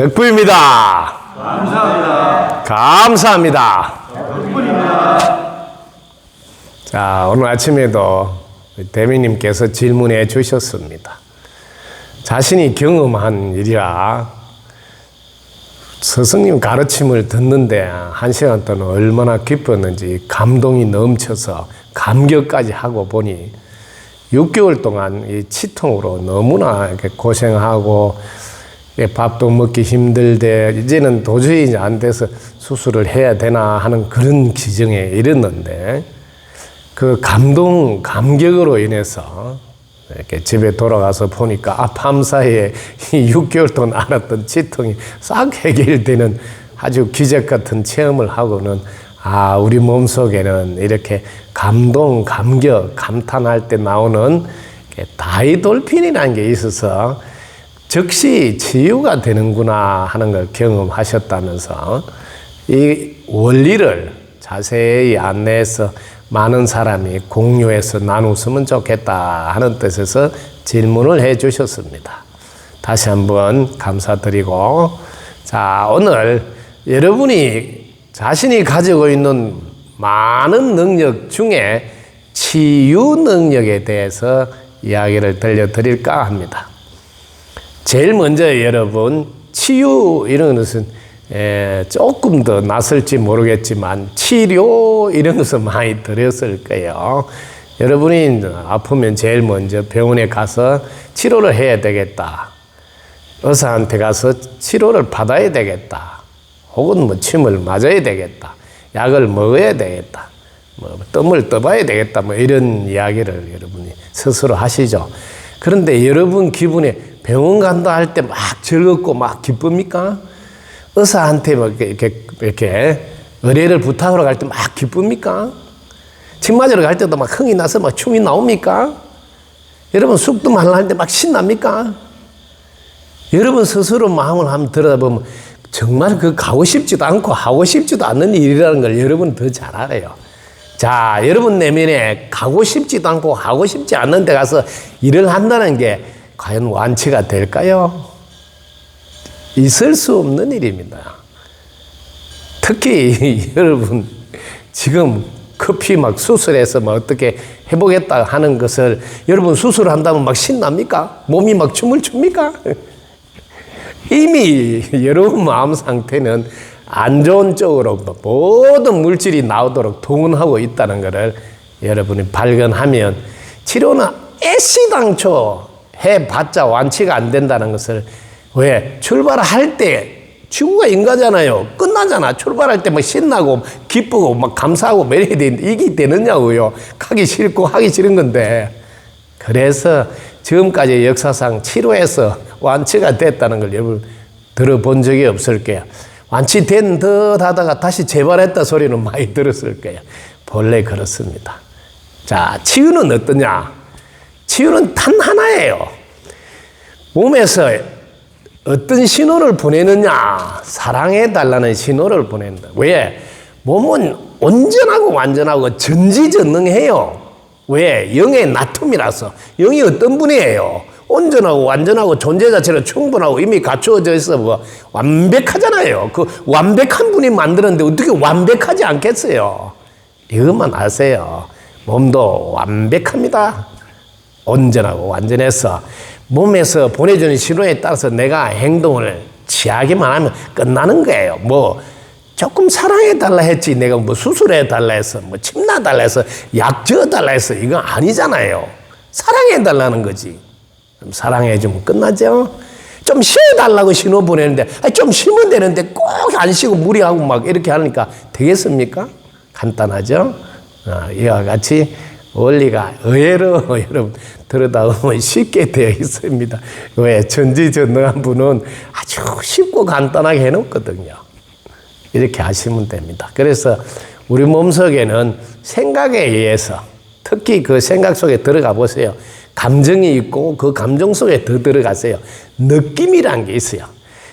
덕부입니다. 감사합니다. 감사합니다. 자, 오늘 아침에도 대미님께서 질문해 주셨습니다. 자신이 경험한 일이라 스승님 가르침을 듣는데 한 시간 동안 얼마나 기뻤는지 감동이 넘쳐서 감격까지 하고 보니 6개월 동안 이 치통으로 너무나 이렇게 고생하고 예, 밥도 먹기 힘들대. 이제는 도저히 이제 안 돼서 수술을 해야 되나 하는 그런 기정에 이르는데 그 감동 감격으로 인해서 이렇게 집에 돌아가서 보니까 아 밤사이에 이 6개월 동안 알았던 치통이 싹 해결되는 아주 기적 같은 체험을 하고는 아 우리 몸 속에는 이렇게 감동 감격 감탄할 때 나오는 다이돌핀이라는 게 있어서 즉시 치유가 되는구나 하는 걸 경험하셨다면서 이 원리를 자세히 안내해서 많은 사람이 공유해서 나누었으면 좋겠다 하는 뜻에서 질문을 해 주셨습니다. 다시 한번 감사드리고 자 오늘 여러분이 자신이 가지고 있는 많은 능력 중에 치유 능력에 대해서 이야기를 들려드릴까 합니다. 제일 먼저 여러분 치유 이런 것은 에, 조금 더 낯설지 모르겠지만 치료 이런 것은 많이 들었을 거예요. 여러분이 아프면 제일 먼저 병원에 가서 치료를 해야 되겠다. 의사한테 가서 치료를 받아야 되겠다. 혹은 뭐 침을 맞아야 되겠다. 약을 먹어야 되겠다. 뭐 뜸을 떠봐야 되겠다. 뭐 이런 이야기를 여러분이 스스로 하시죠. 그런데 여러분 기분에 병원 간다 할 때 막 즐겁고 막 기쁩니까? 의사한테 막 이렇게, 이렇게 의뢰를 부탁하러 갈 때 막 기쁩니까? 침 맞으러 갈 때도 막 흥이 나서 막 춤이 나옵니까? 여러분 쑥도 말라 할 때 막 신납니까? 여러분 스스로 마음을 한번 들여다보면 정말 그 가고 싶지도 않고 하고 싶지도 않는 일이라는 걸 여러분 더 잘 알아요. 자, 여러분 내면에 가고 싶지도 않고 하고 싶지 않는 데 가서 일을 한다는 게 과연 완치가 될까요? 있을 수 없는 일입니다. 특히 여러분 지금 커피 막 수술해서 막 어떻게 해보겠다 하는 것을 여러분 수술한다면 막 신납니까? 몸이 막 춤을 춥니까? 이미 여러분 마음 상태는 안 좋은 쪽으로 모든 물질이 나오도록 동원하고 있다는 것을 여러분이 발견하면 치료는 애시당초 해봤자 완치가 안 된다는 것을 왜 출발할 때 지구가 인가잖아요. 끝나잖아. 출발할 때 막 신나고 기쁘고 막 감사하고 매력이 되는데 이게 되느냐고요. 가기 싫고 하기 싫은 건데. 그래서 지금까지 역사상 치료해서 완치가 됐다는 걸 여러분 들어본 적이 없을 거예요. 완치된 듯 하다가 다시 재발했다 소리는 많이 들었을 거예요. 본래 그렇습니다. 자, 치유는 어떠냐? 치유는 단 하나예요. 몸에서 어떤 신호를 보내느냐? 사랑해 달라는 신호를 보낸다. 왜? 몸은 온전하고 완전하고 전지전능해요. 왜? 영의 나툼이라서. 영이 어떤 분이에요? 온전하고 완전하고 존재 자체로 충분하고 이미 갖추어져 있어 뭐 완벽하잖아요. 그 완벽한 분이 만드는데 어떻게 완벽하지 않겠어요? 이것만 아세요. 몸도 완벽합니다. 온전하고 완전해서 몸에서 보내주는 신호에 따라서 내가 행동을 취하기만 하면 끝나는 거예요. 뭐 조금 사랑해 달라 했지 내가 뭐 수술해 달라 해서 뭐 침나 달라 해서 약 지어 달라 해서 이건 아니잖아요. 사랑해 달라는 거지. 좀 사랑해 주면 끝나죠. 좀 쉬어 달라고 신호 보내는데 아니, 좀 쉬면 되는데 꼭 안 쉬고 무리하고 막 이렇게 하니까 되겠습니까? 간단하죠. 어, 이와 같이 원리가 의외로 여러분 들여다보면 쉽게 되어 있습니다. 왜 전지전능한 분은 아주 쉽고 간단하게 해놓거든요. 이렇게 하시면 됩니다. 그래서 우리 몸 속에는 생각에 의해서 특히 그 생각 속에 들어가 보세요. 감정이 있고 그 감정 속에 더 들어가세요. 느낌이란 게 있어요.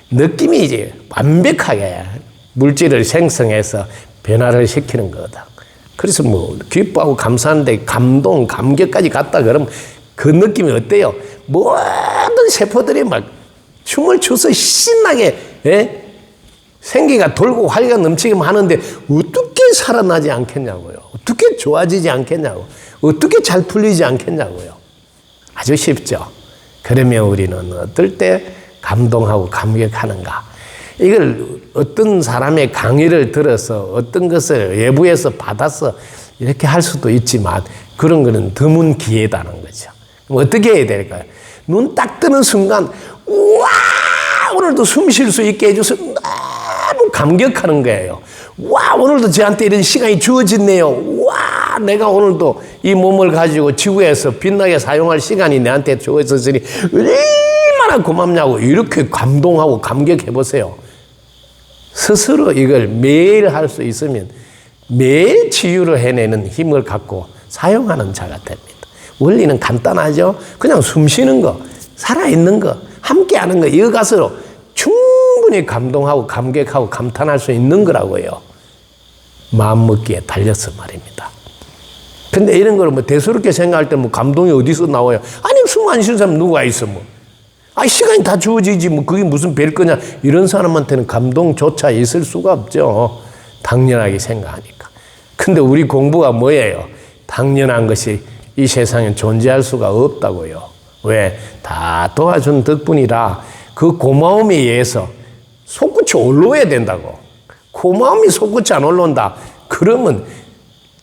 느낌이 이제 완벽하게 물질을 생성해서 변화를 시키는 거다. 그래서 뭐 기뻐하고 감사한데 감동, 감격까지 갔다 그러면 그 느낌이 어때요? 모든 세포들이 막 춤을 춰서 신나게 예? 생기가 돌고 활기가 넘치게 하는데 어떻게 살아나지 않겠냐고요. 어떻게 좋아지지 않겠냐고. 어떻게 잘 풀리지 않겠냐고요. 아주 쉽죠. 그러면 우리는 어떨 때 감동하고 감격하는가. 이걸 어떤 사람의 강의를 들어서 어떤 것을 외부에서 받아서 이렇게 할 수도 있지만 그런 거는 드문 기회다는 거죠. 어떻게 해야 될까요? 눈 딱 뜨는 순간, 우와! 오늘도 숨 쉴 수 있게 해줘서 너무 감격하는 거예요. 와, 오늘도 저한테 이런 시간이 주어졌네요. 와, 내가 오늘도 이 몸을 가지고 지구에서 빛나게 사용할 시간이 내한테 주어졌으니 얼마나 고맙냐고 이렇게 감동하고 감격해 보세요. 스스로 이걸 매일 할 수 있으면 매일 치유를 해내는 힘을 갖고 사용하는 자가 됩니다. 원리는 간단하죠. 그냥 숨 쉬는 거, 살아있는 거, 함께 하는 거, 이것으로 충분히 감동하고 감격하고 감탄할 수 있는 거라고요. 마음먹기에 달려서 말입니다. 근데 이런 걸뭐 대수롭게 생각할 때 뭐 감동이 어디서 나와요? 아니, 숨 안 쉬는 사람 누가 있어, 뭐. 아, 시간이 다 주어지지, 뭐, 그게 무슨 별 거냐. 이런 사람한테는 감동조차 있을 수가 없죠. 당연하게 생각하니까. 근데 우리 공부가 뭐예요? 당연한 것이 이 세상에 존재할 수가 없다고요. 왜? 다 도와준 덕분이라 그 고마움에 의해서 속끝이 올라와야 된다고. 고마움이 속끝이 안 올라온다. 그러면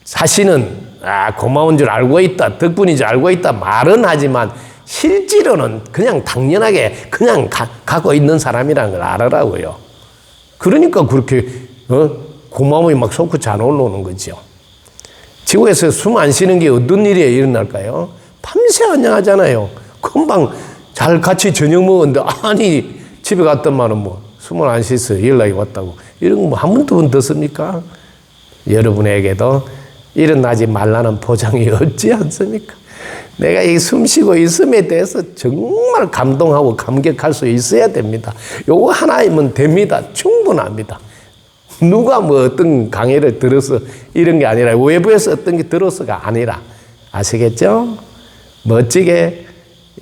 사실은 아 고마운 줄 알고 있다 덕분인 줄 알고 있다 말은 하지만 실제로는 그냥 당연하게 그냥 가, 가고 있는 사람이라는 걸 알아라고요. 그러니까 그렇게 어? 고마움이 막 솟구치 안 올라오는 거죠. 지구에서 숨 안 쉬는 게 어떤 일이 일어날까요? 밤새 안녕하잖아요. 금방 잘 같이 저녁 먹었는데 아니 집에 갔더만은 뭐 숨을 안 쉬서 연락이 왔다고 이런 거 뭐한 번도 본 듣습니까? 여러분에게도 일어나지 말라는 보장이 없지 않습니까? 내가 이 숨 쉬고 있음에 대해서 정말 감동하고 감격할 수 있어야 됩니다. 요거 하나이면 됩니다. 충분합니다. 누가 뭐 어떤 강의를 들어서 이런 게 아니라 외부에서 어떤 게 들어서가 아니라 아시겠죠? 멋지게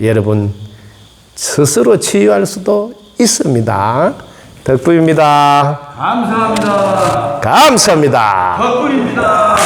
여러분 스스로 치유할 수도 있습니다. 덕분입니다. 감사합니다. 감사합니다. 덕분입니다.